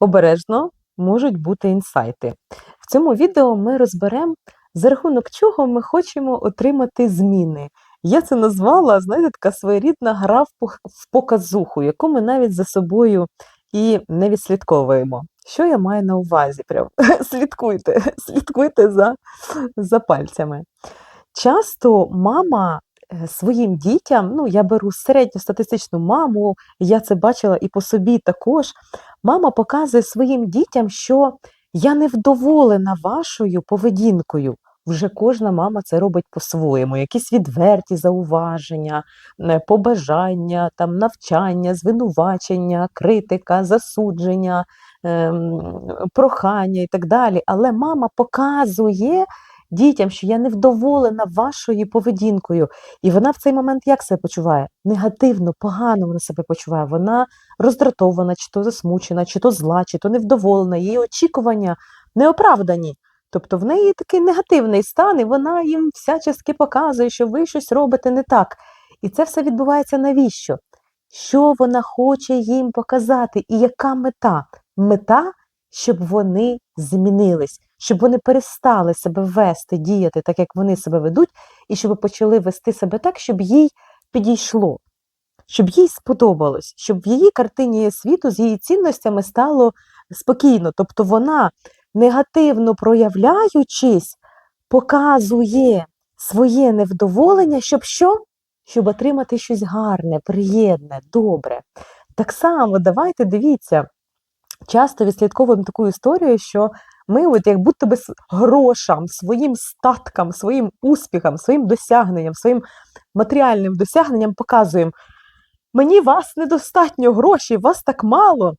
Обережно можуть бути інсайти. В цьому відео ми розберемо, за рахунок чого ми хочемо отримати зміни. Я це назвала, знаєте, така своєрідна гра в показуху, яку ми навіть за собою і не відслідковуємо. Що я маю на увазі? Прям слідкуйте, слідкуйте за, за пальцями. Часто мама своїм дітям, ну я беру середньостатистичну маму, я це бачила і по собі також. Мама показує своїм дітям, що я невдоволена вашою поведінкою. Вже кожна мама це робить по-своєму. Якісь відверті зауваження, е, побажання, там, навчання, звинувачення, критика, засудження, ем, прохання і так далі. Але мама показує дітям, що я невдоволена вашою поведінкою. І вона в цей момент як себе почуває? Негативно, погано вона себе почуває. Вона роздратована, чи то засмучена, чи то зла, чи то невдоволена. Її очікування неоправдані. Тобто в неї такий негативний стан, і вона їм всячески показує, що ви щось робите не так. І це все відбувається навіщо? Що вона хоче їм показати, і яка мета? Мета, щоб вони змінились, щоб вони перестали себе вести, діяти так, як вони себе ведуть, і щоб почали вести себе так, щоб їй підійшло, щоб їй сподобалось, щоб в її картині світу з її цінностями стало спокійно. Тобто вона, негативно проявляючись, показує своє невдоволення, щоб що? Щоб отримати щось гарне, приємне, добре. Так само, давайте дивіться, часто відслідковуємо таку історію, що ми, от як будто би грошам, своїм статкам, своїм успіхам, своїм досягненням, своїм матеріальним досягненням показуємо: мені вас недостатньо грошей, вас так мало,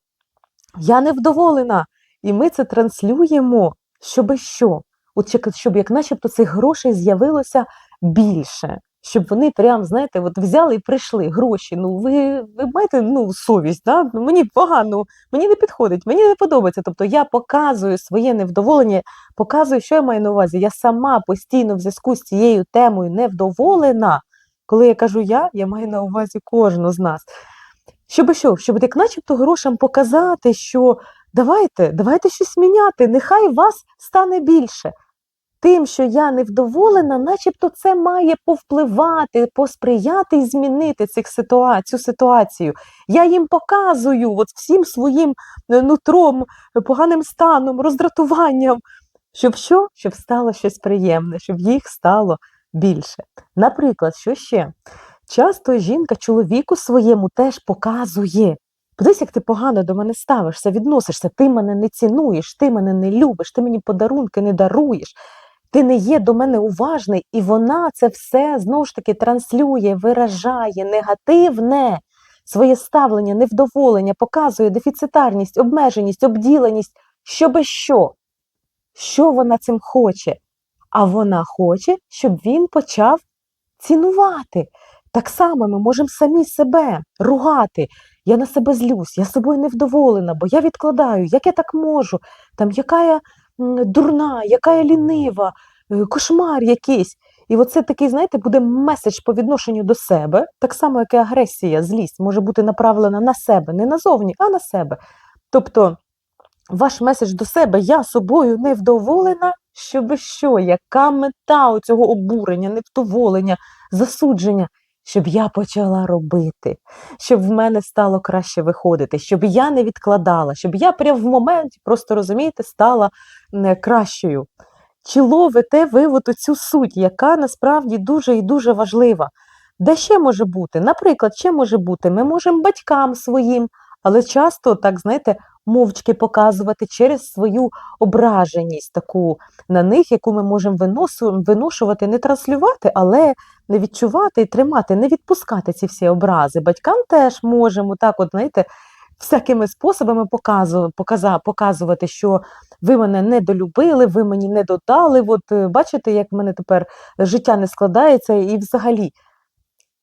я невдоволена. І ми це транслюємо, щоби що? От щоб як начебто цих грошей з'явилося більше. Щоб вони прям, знаєте, от взяли і прийшли гроші. Ну, ви, ви маєте ну, совість, да? Ну, мені погано, мені не підходить, мені не подобається. Тобто я показую своє невдоволення, показую, що я маю на увазі. Я сама постійно в зв'язку з цією темою невдоволена. Коли я кажу я, я маю на увазі кожну з нас. Щоб що? Щоб як начебто грошам показати, що давайте, давайте щось міняти, нехай вас стане більше. Тим, що я невдоволена, начебто це має повпливати, посприяти і змінити цих ситуа- цю ситуацію. Я їм показую от всім своїм е, нутром, поганим станом, роздратуванням, щоб що? Щоб стало щось приємне, щоб їх стало більше. Наприклад, що ще? Часто жінка чоловіку своєму теж показує. Подивись, як ти погано до мене ставишся, відносишся, ти мене не цінуєш, ти мене не любиш, ти мені подарунки не даруєш, ти не є до мене уважний, і вона це все знову ж таки транслює, виражає негативне своє ставлення, невдоволення, показує дефіцитарність, обмеженість, обділеність, щоби що? Що вона цим хоче? А вона хоче, щоб він почав цінувати. Так само ми можемо самі себе ругати. Я на себе злюсь, я собою невдоволена, бо я відкладаю, як я так можу, там яка я дурна, яка я лінива, е, кошмар якийсь. І оце такий, знаєте, буде меседж по відношенню до себе, так само, як і агресія, злість може бути направлена на себе, не назовні, а на себе. Тобто ваш меседж до себе, я собою невдоволена, щоби що, яка мета у цього обурення, невдоволення, засудження, щоб я почала робити, щоб в мене стало краще виходити, щоб я не відкладала, щоб я прямо в моменті, просто розумієте, стала кращою. Чи ловите ви от цю суть, яка насправді дуже і дуже важлива? Де ще може бути? Наприклад, ще може бути, ми можемо батькам своїм, але часто, так знаєте, мовчки показувати через свою ображеність таку на них, яку ми можемо виношувати, не транслювати, але не відчувати і тримати, не відпускати ці всі образи. Батькам теж можемо так, от знаєте, всякими способами показувати, що ви мене недолюбили, ви мені не додали. От е, бачите, як в мене тепер життя не складається і взагалі.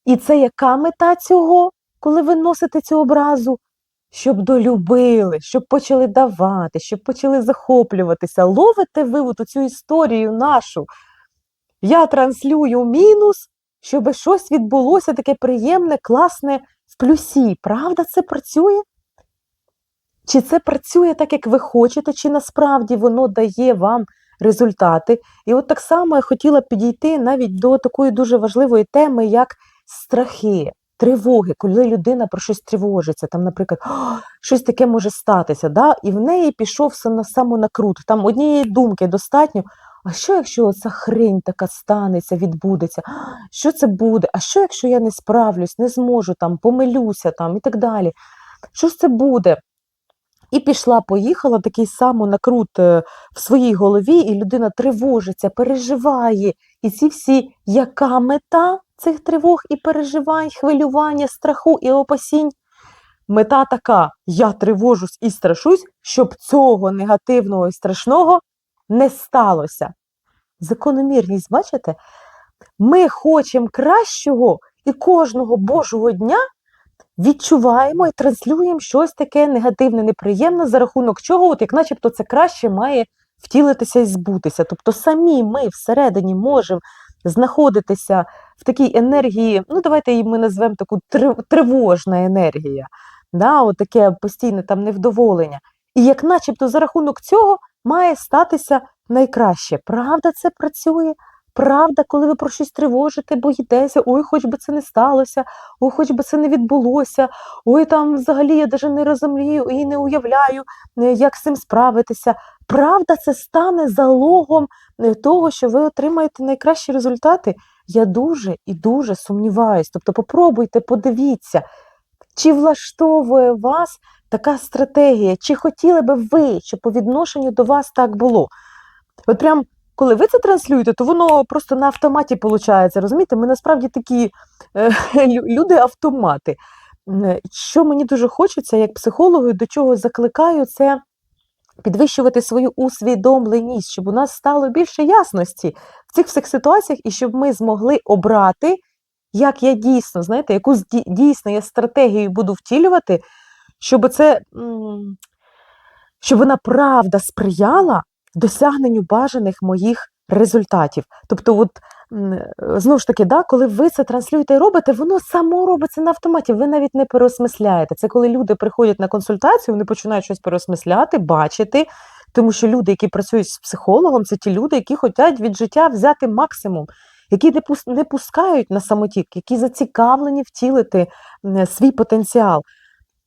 І це яка мета цього, коли ви носите цю образу? Щоб долюбили, щоб почали давати, щоб почали захоплюватися. Ловите ви от цю історію нашу. Я транслюю мінус, щоб щось відбулося таке приємне, класне в плюсі. Правда, це працює? Чи це працює так, як ви хочете, чи насправді воно дає вам результати? І от так само я хотіла підійти навіть до такої дуже важливої теми, як страхи, тривоги, коли людина про щось тривожиться, там, наприклад, щось таке може статися, да? і в неї пішов сам- самонакрут. Там однієї думки достатньо. А що, якщо ця хрень така станеться, відбудеться? Що це буде? А що, якщо я не справлюсь, не зможу, там, помилюся там, і так далі? Що ж це буде? І пішла, поїхала такий самонакрут е, в своїй голові, і людина тривожиться, переживає. І ці всі, яка мета цих тривог і переживань, хвилювання, страху і опасінь? Мета така: я тривожусь і страшусь, щоб цього негативного і страшного не сталося. Закономірність, бачите? Ми хочемо кращого і кожного Божого дня відчуваємо і транслюємо щось таке негативне, неприємне, за рахунок чого, от як начебто це краще має втілитися і збутися. Тобто самі ми всередині можемо знаходитися в такій енергії, ну давайте її ми назвемо таку тривожна енергія, да, от таке постійне там невдоволення. І як начебто за рахунок цього має статися найкраще. Правда, це працює? Правда, коли ви про щось тривожите, боїтеся, ой, хоч би це не сталося, ой, хоч би це не відбулося, ой, там взагалі я навіть не розумію і не уявляю, е, як з цим справитися. Правда, це стане залогом е, того, що ви отримаєте найкращі результати. Я дуже і дуже сумніваюсь. Тобто попробуйте, подивіться, чи влаштовує вас така стратегія, чи хотіли би ви, щоб по відношенню до вас так було. От прям коли ви це транслюєте, то воно просто на автоматі виходить. Розумієте, ми насправді такі е, люди-автомати. Що мені дуже хочеться, як психологу, до чого закликаю, це підвищувати свою усвідомленість, щоб у нас стало більше ясності в цих всіх ситуаціях, і щоб ми змогли обрати, як я дійсно, знаєте, яку дійсно я стратегію буду втілювати, щоб це. щоб вона правда сприяла досягненню бажаних моїх результатів. Тобто, от знову ж таки, да, коли ви це транслюєте і робите, воно само робиться на автоматі, ви навіть не переосмисляєте. Це коли люди приходять на консультацію, вони починають щось переосмисляти, бачити. Тому що люди, які працюють з психологом, це ті люди, які хочуть від життя взяти максимум, які не пускають на самотік, які зацікавлені втілити свій потенціал,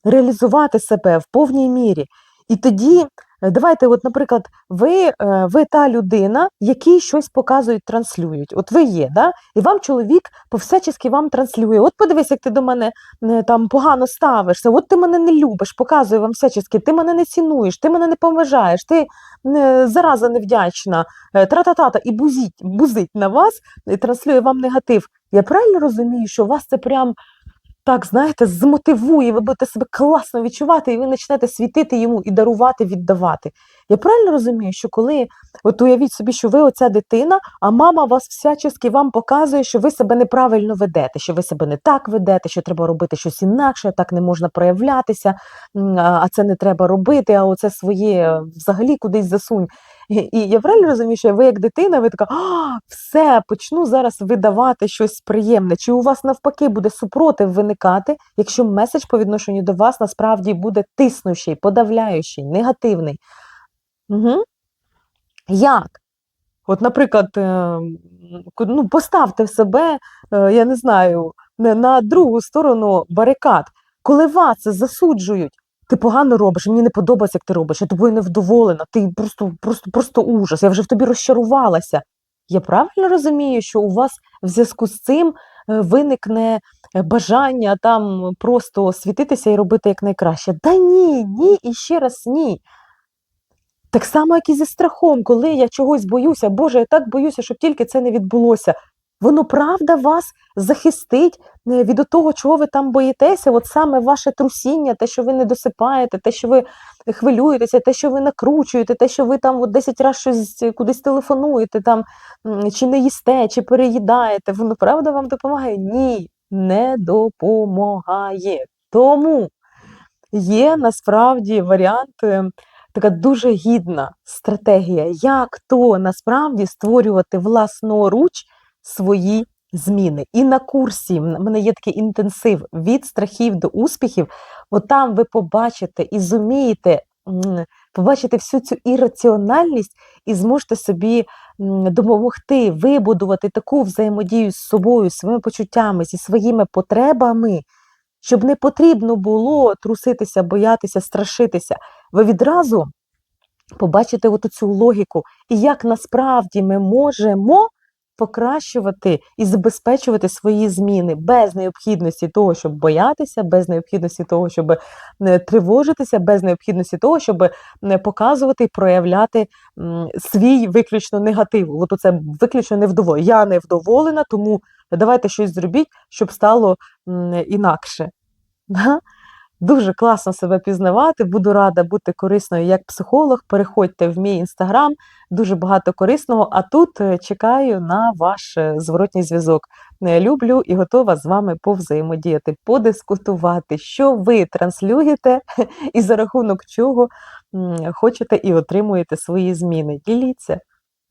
реалізувати себе в повній мірі. І тоді, е, давайте, от, наприклад, ви, е, ви та людина, якій щось показують, транслюють. От ви є, да? і вам чоловік повсячески вам транслює. От подивись, як ти до мене е, там погано ставишся, от ти мене не любиш, показує вам всячески, ти мене не цінуєш, ти мене не поважаєш, ти е, зараза невдячна, е, тра-та-та-та, і бузить, бузить на вас, і транслює вам негатив. Я правильно розумію, що у вас це прям так, знаєте, змотивує, ви будете себе класно відчувати, і ви почнете світити йому і дарувати, віддавати. Я правильно розумію, що коли, от уявіть собі, що ви оця дитина, а мама вас всячески вам показує, що ви себе неправильно ведете, що ви себе не так ведете, що треба робити щось інакше, так не можна проявлятися, а це не треба робити, а оце своє взагалі кудись засунь. І, я правильно розумію, що ви як дитина, ви така, а, все, почну зараз видавати щось приємне. Чи у вас навпаки буде супротив виникати, якщо меседж по відношенню до вас насправді буде тиснущий, подавляючий, негативний? Угу. Як? От, наприклад, е, ну, поставте себе, е, я не знаю, на, другу сторону барикад, коли вас засуджують. Ти погано робиш, мені не подобається, як ти робиш, я тобою невдоволена, ти просто, просто, просто ужас, я вже в тобі розчарувалася. Я правильно розумію, що у вас в зв'язку з цим виникне е, бажання там просто світитися і робити якнайкраще? Да ні, ні і ще раз ні. Так само, як і зі страхом, коли я чогось боюся, Боже, я так боюся, щоб тільки це не відбулося. Воно правда вас захистить е, від того, чого ви там боїтеся, от саме ваше трусіння, те, що ви не досипаєте, те, що ви хвилюєтеся, те, що ви накручуєте, те, що ви там от 10 разів щось кудись телефонуєте, там, чи не їсте, чи переїдаєте, воно правда вам допомагає? Ні, не допомагає. Тому є насправді варіант, е, така дуже гідна стратегія, як то насправді створювати власноруч свої зміни. І на курсі в мене є такий інтенсив від страхів до успіхів. От там ви побачите і зумієте побачите всю цю ірраціональність і зможете собі допомогти вибудувати таку взаємодію з собою, своїми почуттями, зі своїми потребами, щоб не потрібно було труситися, боятися, страшитися. Ви відразу побачите оту цю логіку, і як насправді ми можемо покращувати і забезпечувати свої зміни без необхідності того, щоб боятися, без необхідності того, щоб не тривожитися, без необхідності того, щоб не показувати і проявляти свій виключно негатив. От оце виключно невдоволення. Я невдоволена, тому давайте щось зробіть, щоб стало інакше. Дуже класно себе пізнавати. Буду рада бути корисною як психолог. Переходьте в мій інстаграм, дуже багато корисного. А тут е, чекаю на ваш е, зворотній зв'язок. Е, Люблю і готова з вами повзаємодіяти, подискутувати, що ви транслюєте і за рахунок чого хочете і отримуєте свої зміни. Діліться.